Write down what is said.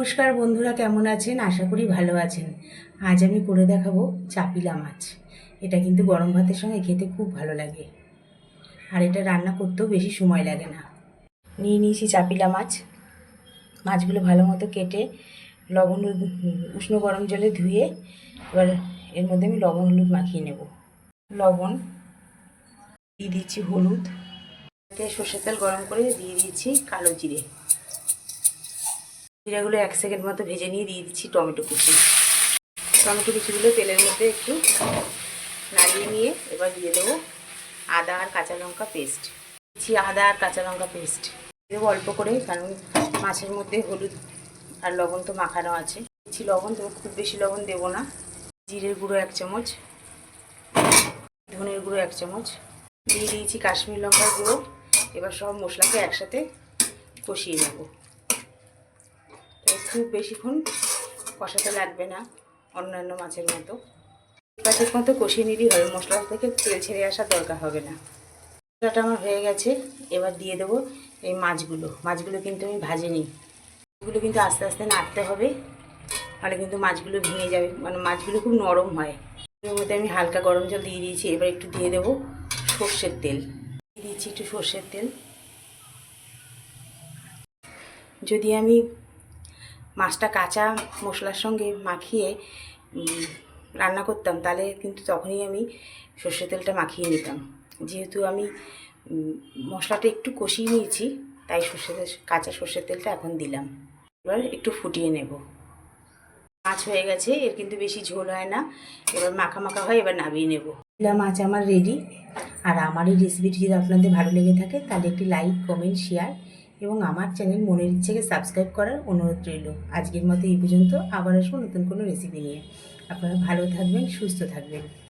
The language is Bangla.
নমস্কার বন্ধুরা, কেমন আছেন? আশা করি ভালো আছেন। আজ আমি করে দেখাবো চাপিলা মাছ। এটা কিন্তু গরম ভাতের সঙ্গে খেতে খুব ভালো লাগে। আর এটা রান্না করতেও বেশি সময় লাগে না। নিয়ে নিয়েছি চাপিলা মাছ। মাছগুলো ভালো মতো কেটে লবণ উষ্ণ গরম জলে ধুয়ে এবার এর মধ্যে আমি লবণ, হলুদ মাখিয়ে নেব। লবণ দিয়ে দিচ্ছি হলুদ। সর্ষের তেল গরম করে দিয়ে দিয়েছি কালো জিরে। জিরাগুলো এক সেকেন্ড মতো ভেজে নিয়ে দিয়ে দিচ্ছি টমেটো কুচি। টমেটো কুচিগুলো তেলের মধ্যে একটু নাড়িয়ে নিয়ে এবার দিয়ে দেবো আদা আর কাঁচা লঙ্কা পেস্ট দিচ্ছি আদা আর কাঁচা লঙ্কা পেস্ট দেবো অল্প করে, কারণ মাছের মধ্যে হলুদ আর লবণ তো মাখানো আছে। দিচ্ছি লবণ তবে খুব বেশি লবণ দেবো না। জিরের গুঁড়ো এক চামচ, ধনের গুঁড়ো এক চামচ। দিয়ে দিয়েছি কাশ্মীর লঙ্কার গুঁড়ো। এবার সব মশলাকে একসাথে কষিয়ে নেব। তো খুব বেশিক্ষণ কষাতে লাগবে না অন্যান্য মাছের মতো। পাশের মতো কষিয়ে নিলেই হবে মশলা থেকে তেল ছেড়ে আসার দরকার হবে না। মশলাটা আমার হয়ে গেছে, এবার দিয়ে দেবো এই মাছগুলো। মাছগুলো কিন্তু আমি ভাজিনি। এগুলো কিন্তু আস্তে আস্তে নাড়তে হবে, তাহলে কিন্তু মাছগুলো ভেঙে যাবে। মানে মাছগুলো খুব নরম হয়। এর মধ্যে আমি হালকা গরম জল দিয়ে দিয়েছি, এবার একটু দিয়ে দেবো সর্ষের তেল। দিয়ে দিচ্ছি একটু সর্ষের তেল। যদি আমি মাছটা কাঁচা মশলার সঙ্গে মাখিয়ে রান্না করতাম, তাহলে কিন্তু তখনই আমি সর্ষের তেলটা মাখিয়ে নিতাম। যেহেতু আমি মশলাটা একটু কষিয়ে নিয়েছি, তাই সর্ষের তেল, কাঁচা সর্ষের তেলটা এখন দিলাম। এবার একটু ফুটিয়ে নেব। মাছ হয়ে গেছে, এর কিন্তু বেশি ঝোল হয় না, এবার মাখা মাখা হয় এবার নামিয়ে নেব। মাছ আমার রেডি আর আমার এই রেসিপিটি যদি আপনাদের ভালো লেগে থাকে, তাহলে একটি লাইক কমেন্ট শেয়ার এবং আমার চ্যানেল মনের ইচ্ছেকে সাবস্ক্রাইব করার অনুরোধ রইল। আজকের মতো এই পর্যন্ত। আবার আসব নতুন কোনো রেসিপি নিয়ে। আপনারা ভালো থাকবেন, সুস্থ থাকবেন।